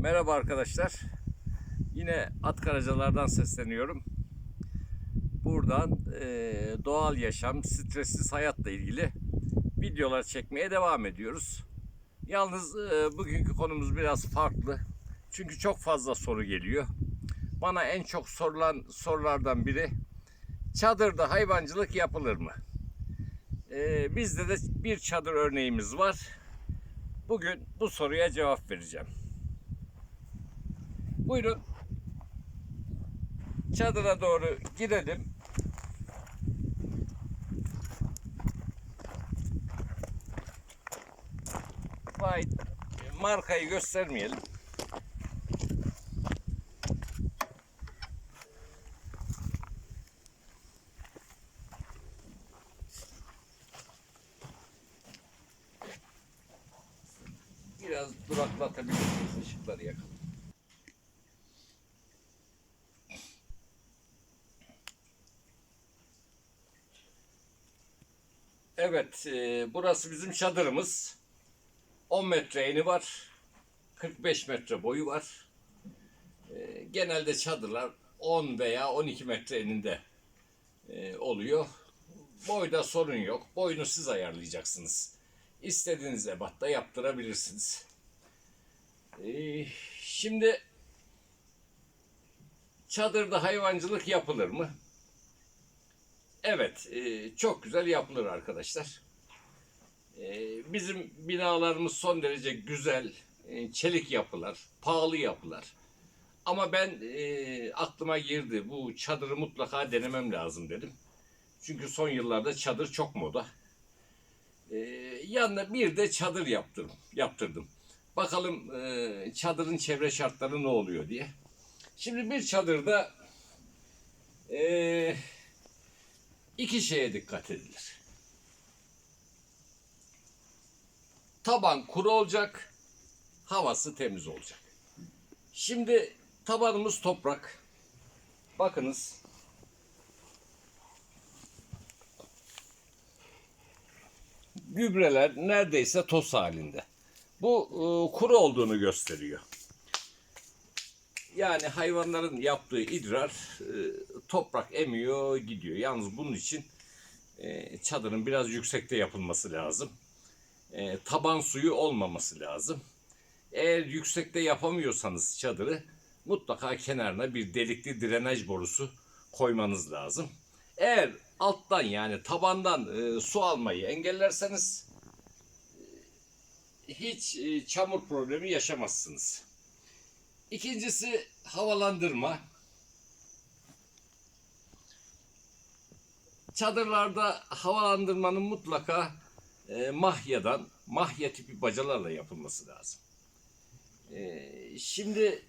Merhaba arkadaşlar. Yine Atkaracalardan sesleniyorum. Buradan eee, doğal yaşam, stressiz hayatla ilgili videolar çekmeye devam ediyoruz. Yalnız eee, bugünkü konumuz biraz farklı. Çünkü çok fazla soru geliyor. Bana en çok sorulan sorulardan biri çadırda hayvancılık yapılır mı? Eee, bizde de bir çadır örneğimiz var. Bugün bu soruya cevap vereceğim. Buyurun. Çadıra doğru girelim. Vay markayı göstermeyelim. Biraz duraklatabilirsiniz ışıkları yakalım. Evet, e, burası bizim çadırımız. 10 metre eni var. 45 metre boyu var. E, genelde çadırlar 10 veya 12 metre eninde e, oluyor. Boyda sorun yok. Boyunu siz ayarlayacaksınız. İstediğiniz ebatta yaptırabilirsiniz. E, şimdi çadırda hayvancılık yapılır mı? Evet, e, çok güzel yapılır arkadaşlar. E, bizim binalarımız son derece güzel, e, çelik yapılar, pahalı yapılar. Ama ben aklıma girdi, bu çadırı mutlaka denemem lazım dedim. Çünkü son yıllarda çadır çok moda. Yanına bir de çadır yaptırdım. yaptırdım. Bakalım çadırın çevre şartları ne oluyor diye. Şimdi bir çadırda... E, iki şeye dikkat edilir. Taban kuru olacak, havası temiz olacak. Şimdi tabanımız toprak. Bakınız. Gübreler neredeyse toz halinde. Bu e, kuru olduğunu gösteriyor. Yani hayvanların yaptığı idrar e, toprak emiyor gidiyor. Yalnız bunun için e, çadırın biraz yüksekte yapılması lazım. E, taban suyu olmaması lazım. Eğer yüksekte yapamıyorsanız çadırı mutlaka kenarına bir delikli drenaj borusu koymanız lazım. Eğer alttan yani tabandan e, su almayı engellerseniz e, hiç e, çamur problemi yaşamazsınız. İkincisi havalandırma. Çadırlarda havalandırmanın mutlaka e, mahyadan, mahya tipi bacalarla yapılması lazım. E, şimdi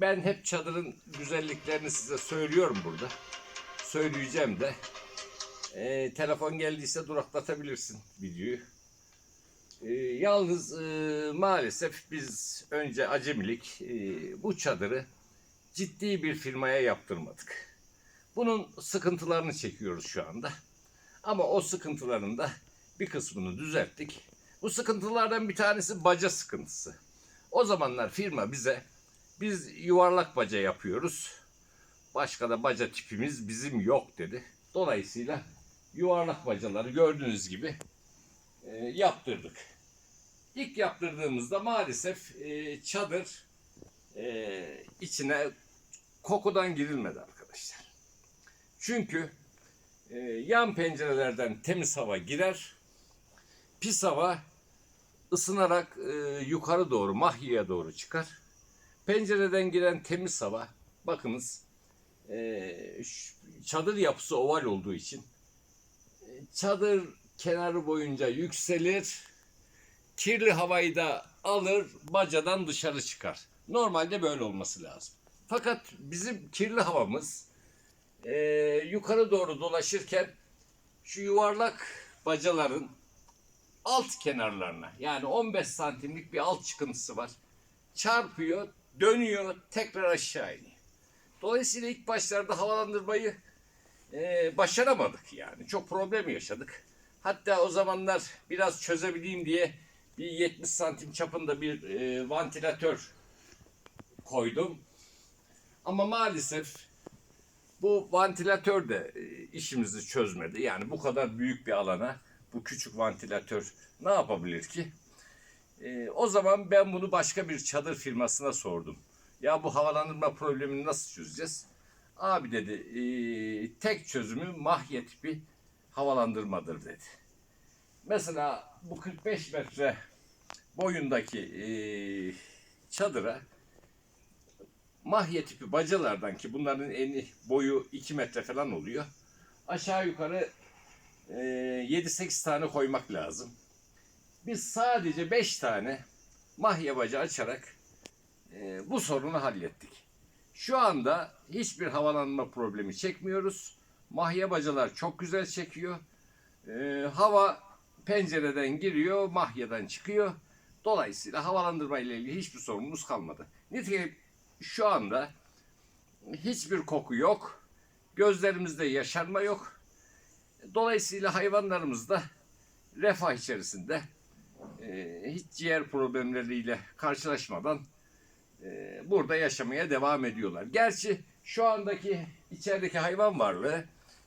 ben hep çadırın güzelliklerini size söylüyorum burada. Söyleyeceğim de. E, telefon geldiyse duraklatabilirsin videoyu. E, yalnız e, maalesef biz önce acemilik e, bu çadırı ciddi bir firmaya yaptırmadık. Bunun sıkıntılarını çekiyoruz şu anda. Ama o sıkıntıların da bir kısmını düzelttik. Bu sıkıntılardan bir tanesi baca sıkıntısı. O zamanlar firma bize biz yuvarlak baca yapıyoruz. Başka da baca tipimiz bizim yok dedi. Dolayısıyla yuvarlak bacaları gördüğünüz gibi e, yaptırdık. İlk yaptırdığımızda maalesef e, çadır e, içine kokudan girilmedi arkadaşlar. Çünkü e, yan pencerelerden temiz hava girer, pis hava ısınarak e, yukarı doğru, mahyaya doğru çıkar. Pencereden giren temiz hava, bakınız e, çadır yapısı oval olduğu için e, çadır kenarı boyunca yükselir, kirli havayı da alır, bacadan dışarı çıkar. Normalde böyle olması lazım. Fakat bizim kirli havamız e, yukarı doğru dolaşırken şu yuvarlak bacaların alt kenarlarına yani 15 santimlik bir alt çıkıntısı var. Çarpıyor, dönüyor, tekrar aşağı iniyor. Dolayısıyla ilk başlarda havalandırmayı e, başaramadık yani. Çok problem yaşadık. Hatta o zamanlar biraz çözebileyim diye bir 70 santim çapında bir e, vantilatör koydum. Ama maalesef bu vantilatör de e, işimizi çözmedi. Yani bu kadar büyük bir alana bu küçük vantilatör ne yapabilir ki? E, o zaman ben bunu başka bir çadır firmasına sordum. Ya bu havalandırma problemini nasıl çözeceğiz? Abi dedi e, tek çözümü mahye tipi havalandırmadır dedi. Mesela bu 45 metre boyundaki e, çadıra mahye tipi bacalardan ki bunların eni boyu 2 metre falan oluyor. Aşağı yukarı e, 7-8 tane koymak lazım. Biz sadece 5 tane mahye bacı açarak e, bu sorunu hallettik. Şu anda hiçbir havalanma problemi çekmiyoruz. Mahye bacalar çok güzel çekiyor. E, hava pencereden giriyor, mahyeden çıkıyor. Dolayısıyla havalandırma ile ilgili hiçbir sorunumuz kalmadı. Nitekim şu anda hiçbir koku yok. Gözlerimizde yaşarma yok. Dolayısıyla hayvanlarımız da refah içerisinde e, hiç ciğer problemleriyle karşılaşmadan e, burada yaşamaya devam ediyorlar. Gerçi şu andaki içerideki hayvan varlığı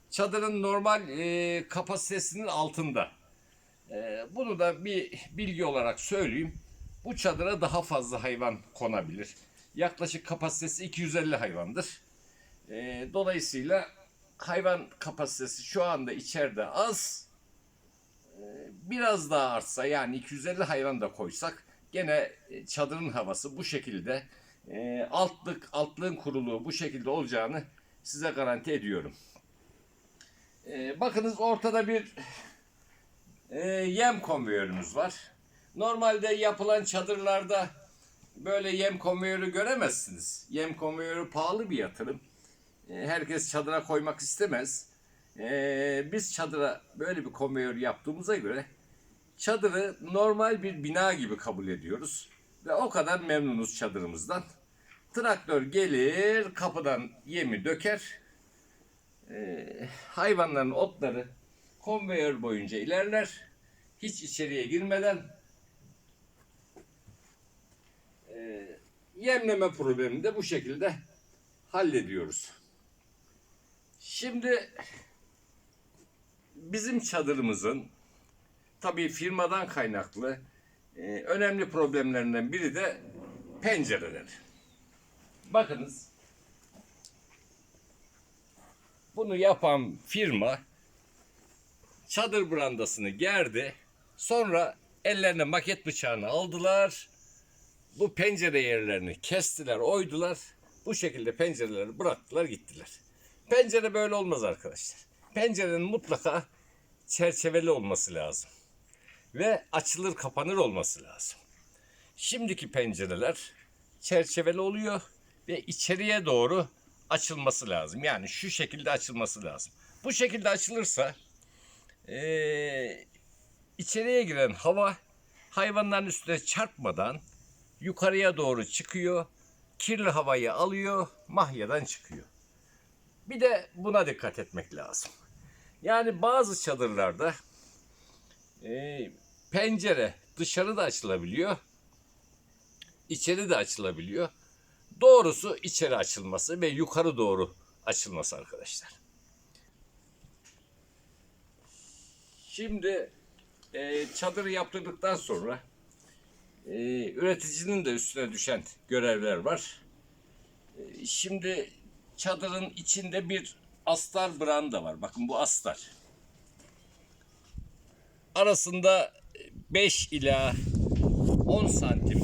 çadırın normal e, kapasitesinin altında. Bunu da bir bilgi olarak söyleyeyim. Bu çadıra daha fazla hayvan konabilir. Yaklaşık kapasitesi 250 hayvandır. E, dolayısıyla hayvan kapasitesi şu anda içeride az. E, biraz daha artsa yani 250 hayvan da koysak gene e, çadırın havası bu şekilde e, altlık altlığın kuruluğu bu şekilde olacağını size garanti ediyorum. E, bakınız ortada bir e, yem konveyörümüz var. Normalde yapılan çadırlarda böyle yem konveyörü göremezsiniz. Yem konveyörü pahalı bir yatırım. E, herkes çadıra koymak istemez. E, biz çadıra böyle bir konveyör yaptığımıza göre çadırı normal bir bina gibi kabul ediyoruz. Ve o kadar memnunuz çadırımızdan. Traktör gelir, kapıdan yemi döker. Ee, hayvanların otları konveyör boyunca ilerler. Hiç içeriye girmeden ee, yemleme problemini de bu şekilde hallediyoruz. Şimdi bizim çadırımızın tabii firmadan kaynaklı e, önemli problemlerinden biri de pencereler. Bakınız bunu yapan firma çadır brandasını gerdi. Sonra ellerine maket bıçağını aldılar. Bu pencere yerlerini kestiler, oydular. Bu şekilde pencereleri bıraktılar gittiler. Pencere böyle olmaz arkadaşlar. Pencerenin mutlaka çerçeveli olması lazım ve açılır kapanır olması lazım. Şimdiki pencereler çerçeveli oluyor ve içeriye doğru açılması lazım. Yani şu şekilde açılması lazım. Bu şekilde açılırsa eee, içeriye giren hava hayvanların üstüne çarpmadan yukarıya doğru çıkıyor. Kirli havayı alıyor, mahyadan çıkıyor. Bir de buna dikkat etmek lazım. Yani bazı çadırlarda e, pencere dışarı da açılabiliyor. içeri de açılabiliyor. Doğrusu içeri açılması ve yukarı doğru açılması arkadaşlar. Şimdi e, çadırı yaptırdıktan sonra e, üreticinin de üstüne düşen görevler var. E, şimdi çadırın içinde bir astar branda var. Bakın bu astar arasında 5 ila 10 santim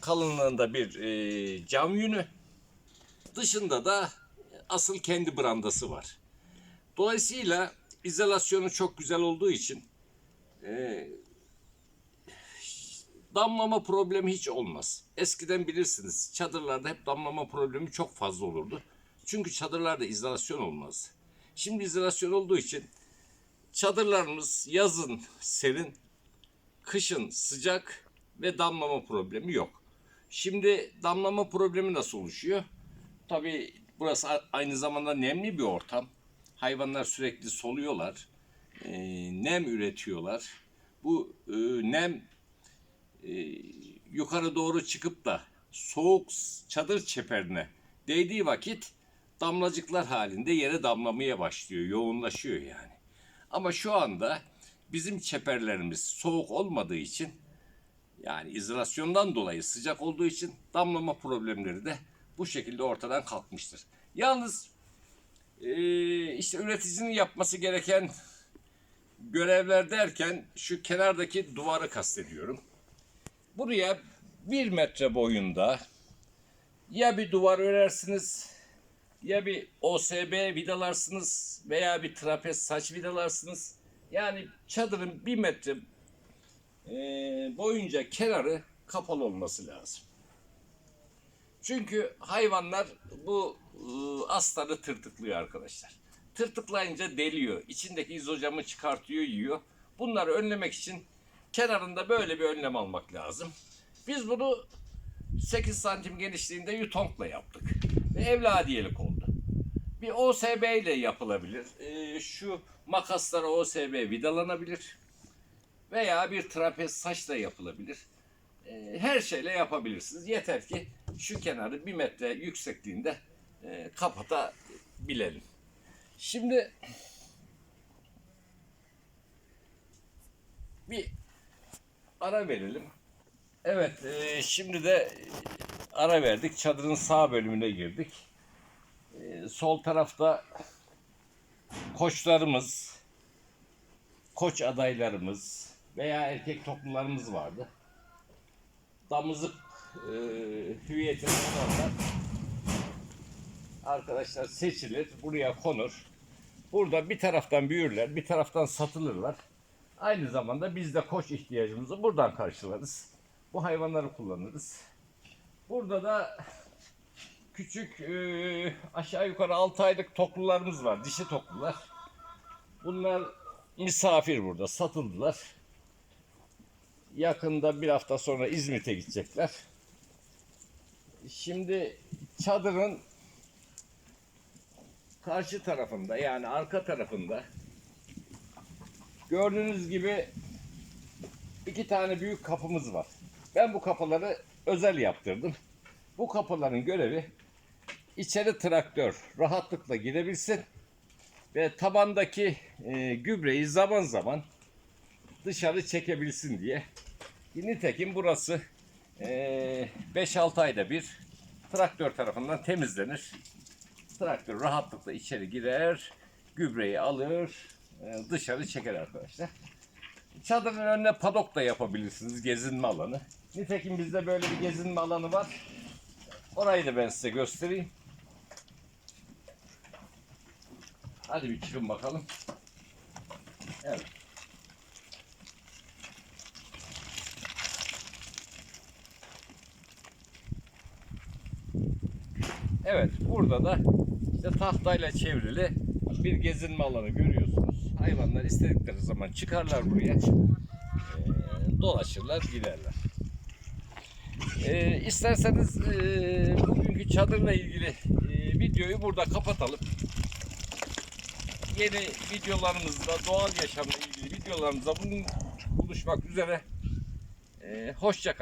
kalınlığında bir e, cam yünü. Dışında da asıl kendi brandası var. Dolayısıyla izolasyonu çok güzel olduğu için e, damlama problemi hiç olmaz. Eskiden bilirsiniz çadırlarda hep damlama problemi çok fazla olurdu. Çünkü çadırlarda izolasyon olmaz. Şimdi izolasyon olduğu için Çadırlarımız yazın serin, kışın sıcak ve damlama problemi yok. Şimdi damlama problemi nasıl oluşuyor? Tabii burası aynı zamanda nemli bir ortam. Hayvanlar sürekli soluyorlar. Nem üretiyorlar. Bu nem e, yukarı doğru çıkıp da soğuk çadır çeperine değdiği vakit damlacıklar halinde yere damlamaya başlıyor, yoğunlaşıyor yani. Ama şu anda bizim çeperlerimiz soğuk olmadığı için yani izolasyondan dolayı sıcak olduğu için damlama problemleri de bu şekilde ortadan kalkmıştır. Yalnız eee, işte üreticinin yapması gereken görevler derken şu kenardaki duvarı kastediyorum. Buraya bir metre boyunda ya bir duvar örersiniz ya bir OSB vidalarsınız veya bir trapez saç vidalarsınız. Yani çadırın bir metre e, boyunca kenarı kapalı olması lazım. Çünkü hayvanlar bu e, astarı tırtıklıyor arkadaşlar. Tırtıklayınca deliyor. İçindeki izocamı çıkartıyor, yiyor. Bunları önlemek için kenarında böyle bir önlem almak lazım. Biz bunu 8 santim genişliğinde yutonkla yaptık. Ve evladiyelik oldu. Bir OSB ile yapılabilir. Ee, şu makaslara OSB vidalanabilir. Veya bir trapez saçla yapılabilir. Ee, her şeyle yapabilirsiniz. Yeter ki şu kenarı bir metre yüksekliğinde e, kapatabilelim. Şimdi bir ara verelim. Evet, e, şimdi de ara verdik. Çadırın sağ bölümüne girdik. E, sol tarafta koçlarımız, koç adaylarımız veya erkek toplularımız vardı. Damızlık e, hüviyetine olanlar arkadaşlar seçilir, buraya konur. Burada bir taraftan büyürler, bir taraftan satılırlar. Aynı zamanda biz de koç ihtiyacımızı buradan karşılarız. Bu hayvanları kullanırız. Burada da küçük e, aşağı yukarı 6 aylık toklularımız var. Dişi toklular. Bunlar misafir burada. Satıldılar. Yakında bir hafta sonra İzmit'e gidecekler. Şimdi çadırın karşı tarafında yani arka tarafında gördüğünüz gibi iki tane büyük kapımız var. Ben bu kapıları özel yaptırdım. Bu kapıların görevi içeri traktör rahatlıkla girebilsin ve tabandaki e, gübreyi zaman zaman dışarı çekebilsin diye. Nitekim burası e, 5-6 ayda bir traktör tarafından temizlenir. Traktör rahatlıkla içeri girer, gübreyi alır, dışarı çeker arkadaşlar. Çadırın önüne padok da yapabilirsiniz, gezinme alanı. Nitekim bizde böyle bir gezinme alanı var. Orayı da ben size göstereyim. Hadi bir çıkın bakalım. Evet. Evet, burada da işte tahtayla çevrili bir gezinme alanı görüyorsunuz. Hayvanlar istedikleri zaman çıkarlar buraya. Ee, dolaşırlar, giderler. Ee, isterseniz e, bugünkü çadırla ilgili e, videoyu burada kapatalım. Yeni videolarımızda doğal yaşamla ilgili videolarımızda buluşmak üzere. Ee, hoşça.